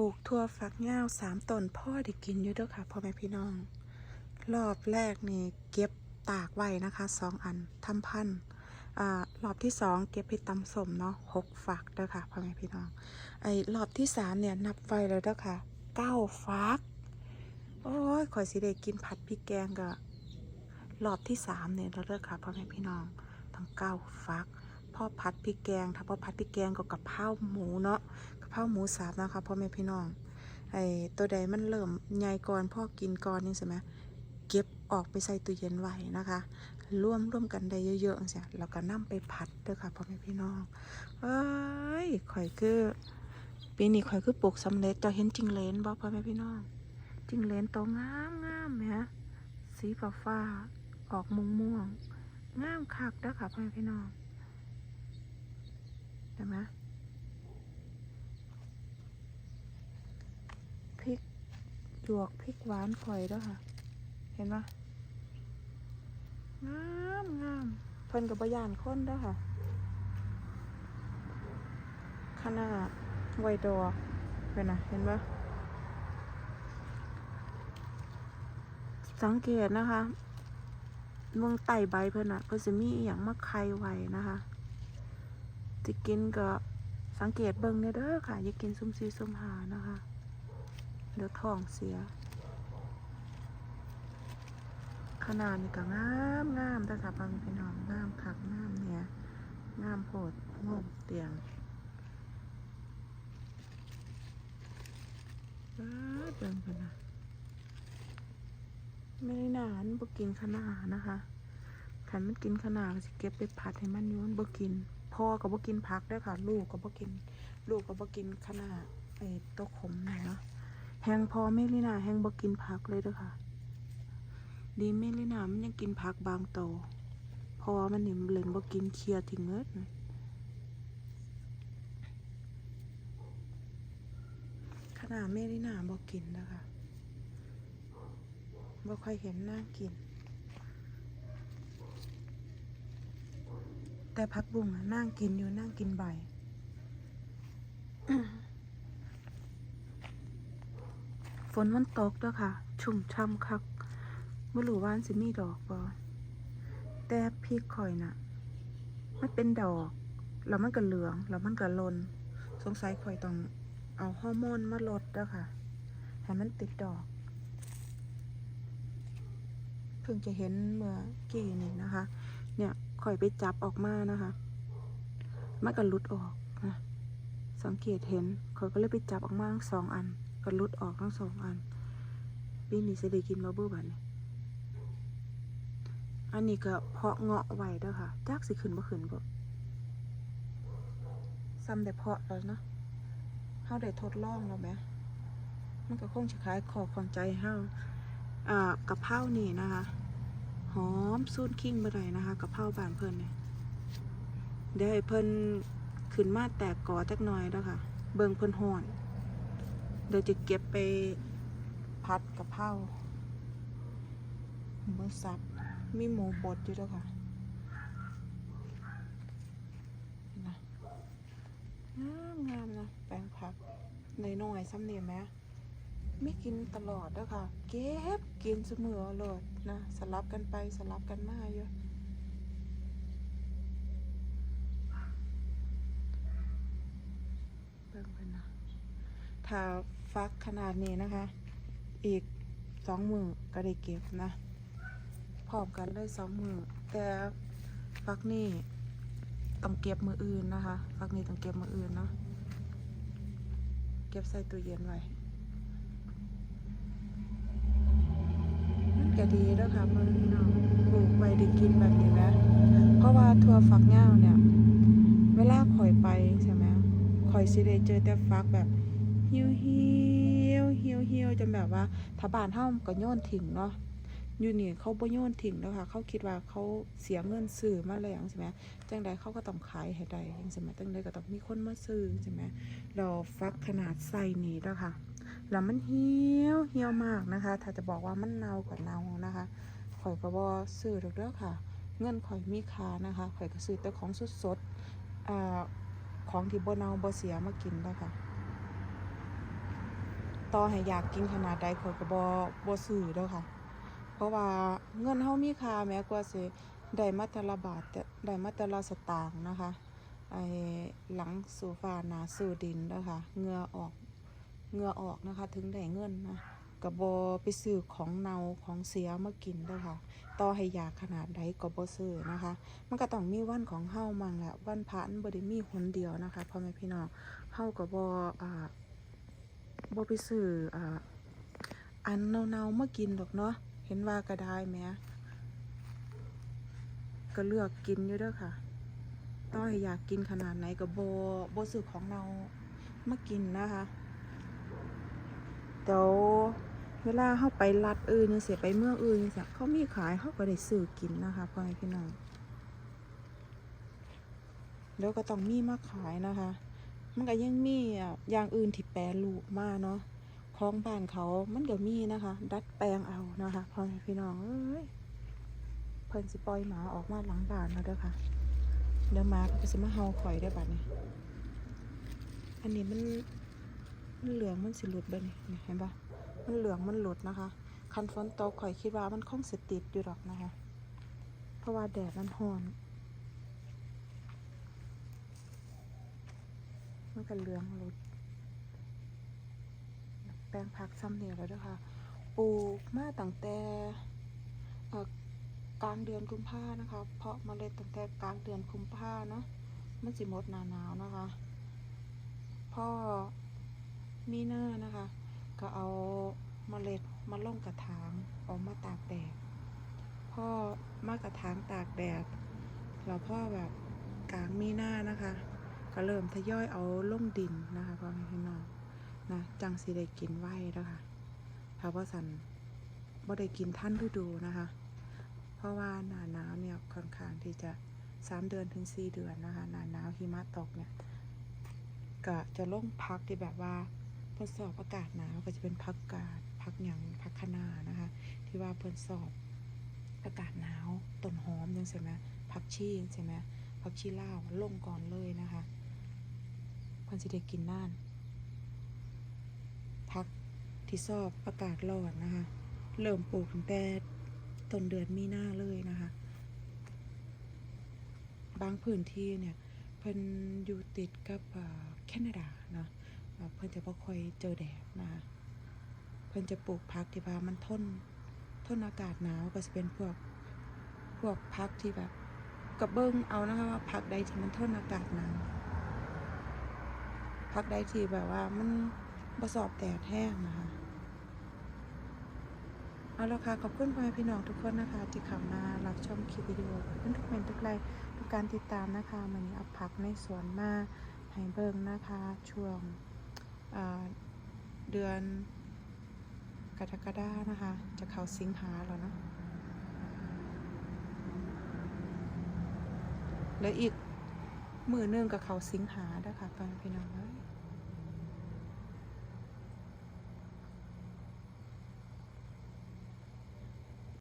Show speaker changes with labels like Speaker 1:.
Speaker 1: ลูกทั่วฝักยาวสามต้นพ่อได้กินอยู่ด้วยค่ะพ่อแม่พี่น้อง รอบแรกนี่เก็บตากไว้นะคะสองอันทำพันธุ์อ่ารอบที่สองเก็บไปตำสมเนาะหกฝักเด้อค่ะพ่อแม่พี่น้อง ไอ้รอบที่สามเนี่ยนับไว้แล้วเด้อค่ะเก้าฝัก โอ้ยข่อยสิได้กินผัดพริกแกงก็รอบที่สามเนี่ยแล้วเด้อค่ะพ่อแม่พี่น้องทั้งเก้าฟักพ่อผัดพริกแกงถ้าพ่อผัดพริกแกงก็กับข้าวหมูเนาะ กับข้าหมูสับนะคะพ่อแม่พี่น้องไอ้ตัวใดมันเริ่มใหญ่ก่อนพ่อกินก่อนนี่ใช่ไหมเก็บออกไปใส่ตู้เย็นไว้นะคะร่วมร่วมกันได้เยอะๆเสียแล้วก็นำไปผัดเด้อค่ะพ่อแม่พี่น้องเอ้ยข่อยคือปีนี้ข่อยคือปลูกสำเร็จจะเห็นจิงเลนบ่พ่อแม่พี่น้องจิงเลนโตวงามงามไหมฮะสีฟ้าฟ้าออกม่วงม่วงงามคักเด้อค่ะพ่อแม่พี่น้องเห็นไหมพริก หยวกพริกหวานข่อยด้อค่ะ เห็นไหมงามงามเพิ่นกับบยานคนด้อค่ะขนาดไวดอกเป็นนะเห็นปะสังเกตนะคะเมืองไต่ใบเพิ่นอะเพิ่นจะมีอย่างมาไข่ไว้นะคะจะกินก็สังเกตเบิ่งเนี่ยเด้อค่ะ อย่ากินซุ่มซีซุ่มหานะคะ เดี๋ยวท้องเสีย ขนาดนี่ก็งามงามแต่ค่ะบางพี่น้องงามคักงามเนี่ยงามโพดงมเตียงเออเบิ่งเพิ่นนะไม่ได้นานบกินขนานะคะขันมันกินขนาก็สิเก็บไปผัดให้มันย้อนบกินพ่อก็บ่กินผักด้วยค่ะ ลูกก็บ่กิน ลูกก็บ่กินขนาไอ้ตัวขมนี่เนาะ แฮงพอเมลินาแฮงบ่กินผักเลยเด้อค่ะ ดีเมลินามันยังกินผักบางโตเพราะว่ามันนี่เล่นบ่กินเคลียร์ทิ้งเงิดขนาดเมลินาบ่กินเด้อค่ะบ่ค่อยเห็นน่ากิน แต่พักบุ้งนั่งกินอยู่นั่งกินใบ ฝนมันตกด้วยค่ะ ชุ่มช่ำคักไม่รู้ว่านสิมีดอกบ่แต่พริกข่อยน่ะ มันเป็นดอก แล้วมันก็เหลือง แล้วมันก็ลน สงสัยข่อยต้องเอาฮอร์โมนมาลดด้วยค่ะ ให้มันติดดอก เพิ่งจะเห็นเมื่อกี้นี่นะคะ เนี่ยข่อยไปจับออกมานะคะ มันก็หลุดออกนะสังเกตเห็นข่อยก็เลยไปจับออกมาสองอัน ก็ลุดออกทั้งสองอันปีนี้จะได้กินมาเบื่อบันอันนี้ก็เพาะเงาะไว้เด้อค่ะจักสิขึ้นบ่ขึ้นบ่ซ้ำแต่เพาะแล้วเนาะเฮาได้ทดลองแล้วไหมมันก็คงจะคล้ายขอของใจเฮาอ่ากะเพรานี่นะคะหอมซูนคิงบ่ได้นะคะกะเพราบ้านเพิ่นเนี่ยเดี๋ยวให้เพิ่นขึ้นมาแตกกอจักหน่อยแล้วค่ะ เบิ่งเพิ่นห่อน เดี๋ยวจะเก็บไปพัดกะเพราหมูสับมีหมูบดอยู่แล้วค่ะนะงามงามนะแปลงผักในน้อยซ้ำเนี่ยไหมไม่กินตลอดแล้วค่ะ เก็บกินเสมอเลยนะ สลับกันไปสลับกันมาอยู่เบิ่งกันนะถ้า ฟักขนาดนี้นะคะ อีกสองมือก็ได้เก็บนะพร้อมกันเลยสองมือแต่ฟักนี่ต้องเก็บมืออื่นนะคะ ฟักนี่ต้องเก็บมืออื่นเนาะเก็บใส่ตู้เย็นไว้มันก็ดีแล้วค่ะพ่อแม่พี่น้องปลูกไว้ได้กินแบบนี้นะเพราะว่าทั่วฝักเง้าเนี่ย เวลาข่อยไปใช่ไหมข่อยสิได้เจอแต่ฟักแบบ หี่ยวเหี่ยวเหี่ยวเหี่ยวจนแบบว่าถ้าบ้านเฮาก็โยนทิ้งเนาะอยู่นี่เขาบ่โยนทิ้งแล้วค่ะ เขาคิดว่าเขาเสียเงินซื้อมาแล้วใช่ไหมจังใดเขาก็ต้องขายให้ได้ใช่ไหมจังใดก็ต้องมีคนมาซื้อใช่ไหมเราฟักขนาดใส่นี้แล้วค่ะแล้วมันเหี่ยวเหี่ยวมากนะคะ ถ้าจะบอกว่ามันเน่ากับเน่านะคะข่อยก็บอซื้อดอกเด้อค่ะ เงินข่อยมีค่านะคะข่อยก็ซื้อแต่ของสดๆอ่าของที่บ่เน่าบ่เสียมากินแล้วค่ะ ต่อให้อยากกินขนาดใดข่อยก็บ่บ่ซื้อเด้อค่ะ เพราะว่าเงินเฮามีค่าแม้กว่าสิได้มาแต่ละบาทแต่ได้มาแต่ละสตางค์นะคะไอ้หลังสู่ฟ้าหนาสู่ดินเด้อค่ะเหงื่อออกเหงื่อออกนะคะ ถึงได้เงินนะก็บ่ไปซื้อของเน่าของเสียมากินเด้อค่ะ ต่อให้อยากขนาดใดก็บ่ซื้อนะคะ มันก็ต้องมีวันของเฮามั่งแหละวันพระมันบ่ได้มีหนเดียวนะคะพ่อแม่พี่น้องเฮาก็บ่อ่า บ่ไปซื้ออ่าอันเน่าๆมากินดอกเนาะเห็นว่าก็ได้แหมก็เลือกกินอยู่เด้อค่ะต่อให้อยากกินขนาดไหนก็บ่บ่ซื้อของเนามากินนะคะเดี๋ยวเวลาเฮาไปรัดอื่นจังซี่ไปเมืองอื่นจังซี่เขามีขายเฮาก็ได้ซื้อกินนะคะพ่อแม่พี่น้องเดี๋ยวก็ต้องมีมาขายนะคะ มันก็ยังมีอย่างอื่นที่แปรรูปมาเนาะของบ้านเขามันก็มีนะคะ ดัดแปลงเอานะคะพ่อแม่พี่น้องเอ้ยเพิ่นสิปล่อยหมาออกมาหลังบ้านแล้วเด้อค่ะเดี๋ยวหมาก็สิมาเห่าข่อยได้บัดนี้อันนี้มันมันเหลืองมันสิหลุดเบ่นี่นี่เห็นปะมันเหลืองมันหลุดนะคะ คันฝนตกข่อยคิดว่ามันคงสิติดอยู่ดอกนะคะ เพราะว่าแดดมันร้อน มันก็เหลืองหลุด แปลงผักซ้ำเนียแล้วด้วยค่ะ ปลูกมาตั้งแต่กลางเดือนกุมภานะคะ เพาะเมล็ดตั้งแต่กลางเดือนกุมภาเนาะมันสิมดหนาหนาวนะคะ พ่อมีเนอร์นะคะ ก็เอาเมล็ดมาลงกระถางออกมาตากแดดพ่อมากระถางตากแดดแล้วพ่อแบบกลางมีหน้านะคะ ก็เริ่มทยอยเอาลงดินนะคะพ่อแม่พี่น้องนะจังสิได้กินไว้แล้วค่ะถ้าว่าสันบ่ได้กินท่านฤดูนะคะ เพราะว่าหนาหนาวเนี่ยค่อนข้างที่จะสามเดือนถึงสี่เดือนนะคะหนาหนาวหิมะตกเนี่ยก็จะล่งพักที่แบบว่าทดสอบอากาศหนาวก็จะเป็นพักกาดพักหยังพักคะนานะคะ ที่ว่าเพิ่นสอบอากาศหนาวต้นหอมยังใช่ไหมพักชีใช่ไหมพักชีเลาวลงก่อนเลยนะคะ พิ่นสิได้กินน่าน พักที่สอบอากาศร้อนนะคะ เริ่มปลูกตั้งแต่ต้นเดือนมีนาเลยนะคะ บางพื้นที่เนี่ยเพิ่นอยู่ติดกับแคนาดาเนาะเอ่อเพิ่นจะบ่ค่อยเจอแดดนะคะเพิ่นจะปลูกพักที่ว่ามันทนทนอากาศหนาวก็จะเป็นพวกพวกพักที่แบบกระเบิ้งเอานะคะว่าพักใดที่มันทนอากาศหนาว พักใดที่แบบว่ามันบ่สอบแดดแห้งนะคะ เอาละค่ะ ขอบคุณพ่อแม่พี่น้องทุกคนนะคะ ที่เข้ามารับชมคลิปวิดีโอขอบคุณทุกเมนทุกไลค์ทุกการติดตามนะคะมันนี้เอาผักในสวนมาให้เบิ่งนะคะ ช่วงเดือนกรกฎานะคะ จะเข้าสิงหาแล้วเนาะแล้วอีก มือหนึงกับเขาสิงหาด้วยค่ะพ่อแม่พี่น้อง